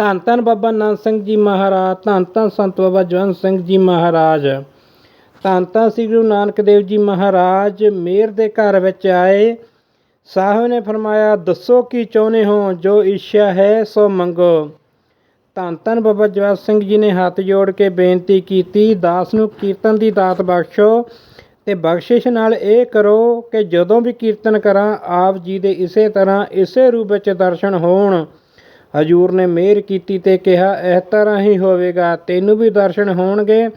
ਧੰਨ ਧੰਨ ਬਾਬਾ ਨਾਨਕ ਸਿੰਘ ਜੀ ਮਹਾਰਾਜ, ਧੰਨ ਧੰਨ ਸੰਤ ਬਾਬਾ ਜਵੰਤ ਸਿੰਘ ਜੀ ਮਹਾਰਾਜ। ਧੰਨ ਧੰਨ ਸ੍ਰੀ ਗੁਰੂ ਨਾਨਕ ਦੇਵ ਜੀ ਮਹਾਰਾਜ, ਮੇਰ ਦੇ ਘਰ ਵਿੱਚ ਆਏ। ਸਾਹਿਬ ਨੇ ਫਰਮਾਇਆ, ਦੱਸੋ ਕੀ ਚਾਹੁੰਦੇ ਹੋ? ਜੋ ਇੱਛਾ ਹੈ, ਸੋ ਮੰਗੋ। ਧੰਨ ਧੰਨ ਬਾਬਾ ਜਵੰਤ ਸਿੰਘ ਜੀ ਨੇ ਹੱਥ ਜੋੜ ਕੇ ਬੇਨਤੀ ਕੀਤੀ, ਦਾਸ ਨੂੰ ਕੀਰਤਨ ਦੀ ਦਾਤ ਬਖਸ਼ੋ ਤੇ ਬਖਸ਼ਿਸ਼ ਨਾਲ ਇਹ ਕਰੋ ਕਿ ਜਦੋਂ ਵੀ ਕੀਰਤਨ ਕਰਾਂ, ਆਪ ਜੀ ਦੇ ਇਸੇ ਤਰ੍ਹਾਂ ਇਸੇ ਰੂਪ ਵਿੱਚ ਦਰਸ਼ਨ ਹੋਣ। ਹਜੂਰ ਨੇ ਮਿਹਰ ਕੀਤੀ ਤੇ ਕਿਹਾ ਇਸ ਤਰ੍ਹਾਂ ਹੀ ਹੋਵੇਗਾ, ਤੈਨੂੰ ਵੀ ਦਰਸ਼ਨ ਹੋਣਗੇ,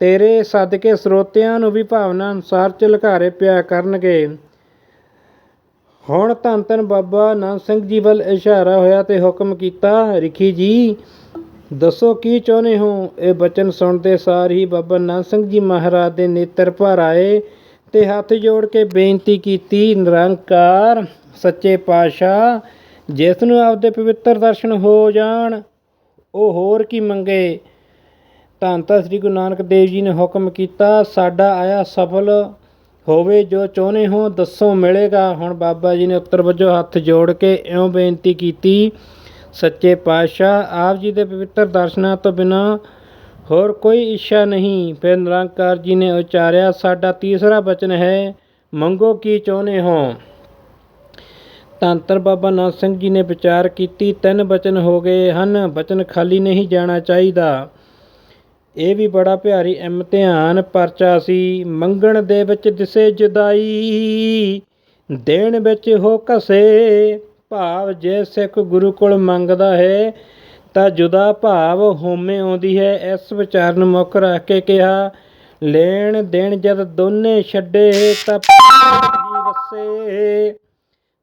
ਤੇਰੇ ਸਦਕੇ ਸਰੋਤਿਆਂ ਨੂੰ ਵੀ ਭਾਵਨਾ ਅਨੁਸਾਰ ਝਲਕਾਰੇ ਪਿਆ ਕਰਨਗੇ। ਹੁਣ ਧੰਨ ਧੰਨ ਬਾਬਾ ਨਾਨਕ ਸਿੰਘ ਜੀ ਵੱਲ ਇਸ਼ਾਰਾ ਹੋਇਆ ਤੇ ਹੁਕਮ ਕੀਤਾ, ਰਿਖੀ ਜੀ, ਦੱਸੋ ਕੀ ਚਾਹੁੰਦੇ ਹੋ? ਇਹ ਬਚਨ ਸੁਣਦੇ ਸਾਰ ਹੀ ਬਾਬਾ ਨਾਨਕ ਸਿੰਘ ਜੀ ਮਹਾਰਾਜ ਦੇ ਨੇਤਰ ਭਰ ਆਏ ਤੇ ਹੱਥ ਜੋੜ ਕੇ ਬੇਨਤੀ ਕੀਤੀ, ਨਿਰੰਕਾਰ, ਸੱਚੇ ਪਾਤਸ਼ਾਹ ਜਿਸ ਨੂੰ ਆਪਦੇ ਪਵਿੱਤਰ ਦਰਸ਼ਨ ਹੋ ਜਾਣ, ਉਹ ਹੋਰ ਕੀ ਮੰਗੇ? ਧੰਨ ਤਾਂ ਸ੍ਰੀ ਗੁਰੂ ਨਾਨਕ ਦੇਵ ਜੀ ਨੇ ਹੁਕਮ ਕੀਤਾ, ਸਾਡਾ ਆਇਆ ਸਫਲ ਹੋਵੇ ਜੋ ਚਾਹੁੰਦੇ ਹੋ, ਦੱਸੋ ਮਿਲੇਗਾ। ਹੁਣ ਬਾਬਾ ਜੀ ਨੇ ਉੱਤਰ ਵਜੋਂ ਹੱਥ ਜੋੜ ਕੇ ਇਉਂ ਬੇਨਤੀ ਕੀਤੀ, ਸੱਚੇ ਪਾਤਸ਼ਾਹ, ਆਪ ਜੀ ਦੇ ਪਵਿੱਤਰ ਦਰਸ਼ਨਾਂ ਤੋਂ ਬਿਨਾ ਹੋਰ ਕੋਈ ਇੱਛਾ ਨਹੀਂ। ਫਿਰ ਨਿਰੰਕਾਰ ਜੀ ਨੇ ਉਚਾਰਿਆ, ਸਾਡਾ ਤੀਸਰਾ ਬਚਨ ਹੈ, ਮੰਗੋ ਕੀ ਚਾਹੁੰਦੇ ਹੋ? ਧੰਨ ਧੰਨ ਬਾਬਾ ਨਾਨਕ ਸਿੰਘ ਜੀ ਨੇ ਵਿਚਾਰ ਕੀਤੀ, ਤਿੰਨ ਬਚਨ ਹੋ ਗਏ ਹਨ, ਬਚਨ ਖਾਲੀ ਨਹੀਂ ਜਾਣਾ ਚਾਹੀਦਾ। ਇਹ ਵੀ ਬੜਾ ਪਿਆਰੀ ਇਮਤਿਹਾਨ ਪਰਚਾ ਸੀ। ਮੰਗਣ ਦੇ ਵਿੱਚ ਦਿਸੇ ਜੁਦਾਈ, ਦੇਣ ਵਿੱਚ ਹੋ ਕਸੇ ਭਾਵ ਜੇ ਸਿੱਖ ਗੁਰੂ ਕੋਲ ਮੰਗਦਾ ਹੈ, ਤਾਂ ਜੁਦਾ ਭਾਵ ਹੋਮੇ ਆਉਂਦੀ ਹੈ। ਇਸ ਵਿਚਾਰ ਨੂੰ ਮੁੱਖ ਰੱਖ ਕੇ ਕਿਹਾ, ਲੈਣ ਦੇਣ ਜਦ ਦੋਨੇ ਛੱਡੇ, ਤਾਂ ਜੀ ਵਸੇ।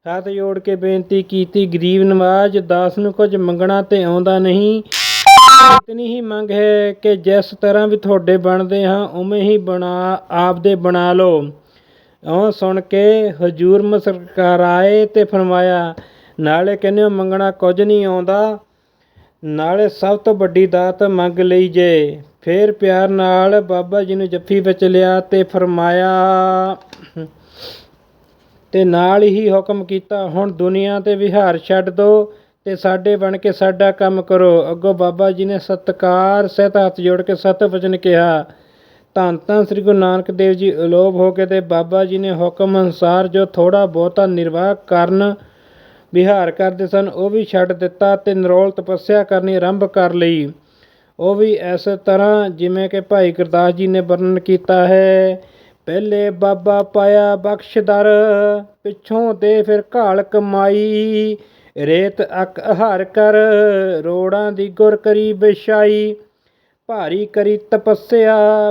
ਹੱਥ ਜੋੜ ਕੇ ਬੇਨਤੀ ਕੀਤੀ, ਗਰੀਬ ਨਵਾਜ, ਦਾਸ ਨੂੰ ਕੁਝ ਮੰਗਣਾ ਤੇ ਆਉਂਦਾ ਨਹੀਂ। ਇਤਨੀ ਹੀ ਮੰਗ ਹੈ ਕਿ ਜਿਸ ਤਰ੍ਹਾਂ ਵੀ ਤੁਹਾਡੇ ਬਣਦੇ ਹਾਂ, ਉਵੇਂ ਹੀ ਬਣਾ, ਆਪਦੇ ਬਣਾ ਲਓ। ਉਹ ਸੁਣ ਕੇ ਹਜੂਰ ਮੁਸਕਰਾਏ ਆਏ ਤੇ ਫਰਮਾਇਆ, ਨਾਲੇ ਕਹਿੰਦੇ ਮੰਗਣਾ ਕੁਝ ਨਹੀਂ ਆਉਂਦਾ। ਨਾਲੇ ਸਭ ਤੋਂ ਵੱਡੀ ਦਾਤ ਮੰਗ ਲਈ ਜੇ। ਫੇਰ ਪਿਆਰ ਨਾਲ ਬਾਬਾ ਜੀ ਨੂੰ ਜੱਫੀ ਵਿੱਚ ਲਿਆ ਤੇ ਫਰਮਾਇਆ ਤੇ ਨਾਲ ਹੀ ਹੁਕਮ ਕੀਤਾ, ਹੁਣ ਦੁਨੀਆ ਤੇ ਵਿਹਾਰ ਛੱਡ ਦੋ ਤੇ ਸਾਡੇ ਬਣ ਕੇ ਸਾਡਾ ਕੰਮ ਕਰੋ। ਅੱਗੋਂ ਬਾਬਾ ਜੀ ਨੇ ਸਤਕਾਰ ਸਹਿਤ ਹੱਥ ਜੋੜ ਕੇ ਸਤ ਵਚਨ ਕਿਹਾ। ਧੰਨ ਧੰਨ ਸ੍ਰੀ ਗੁਰੂ ਨਾਨਕ ਦੇਵ ਜੀ, ਅਲੋਪ ਹੋ ਕੇ ਤੇ ਬਾਬਾ ਜੀ ਨੇ ਹੁਕਮ ਅਨੁਸਾਰ ਜੋ ਥੋੜਾ ਬਹੁਤਾ ਨਿਰਵਾਹ ਕਰਨ ਵਿਹਾਰ ਕਰਦੇ ਸਨ, ਉਹ ਵੀ ਛੱਡ ਦਿੱਤਾ ਤੇ ਨਿਰੋਲ ਤਪੱਸਿਆ ਕਰਨੀ ਆਰੰਭ ਕਰ ਲਈ। ਉਹ ਵੀ ਇਸ ਤਰ੍ਹਾਂ ਜਿਵੇਂ ਕਿ ਭਾਈ ਗੁਰਦਾਸ ਜੀ ਨੇ ਵਰਣਨ ਕੀਤਾ ਹੈ ਪਹਿਲੇ ਬਾਬਾ ਪਾਇਆ ਬਖਸ਼ਦਰ ਪਿੱਛੋਂ ਦੇ ਫਿਰ ਘਾਲ ਕਮਾਈ। ਰੇਤ ਅਕ ਹਰ ਕਰ, ਰੋੜਾਂ ਦੀ ਗੁਰ ਕਰੀ ਵਿਛਾਈ। ਭਾਰੀ ਕਰੀ ਤਪੱਸਿਆ।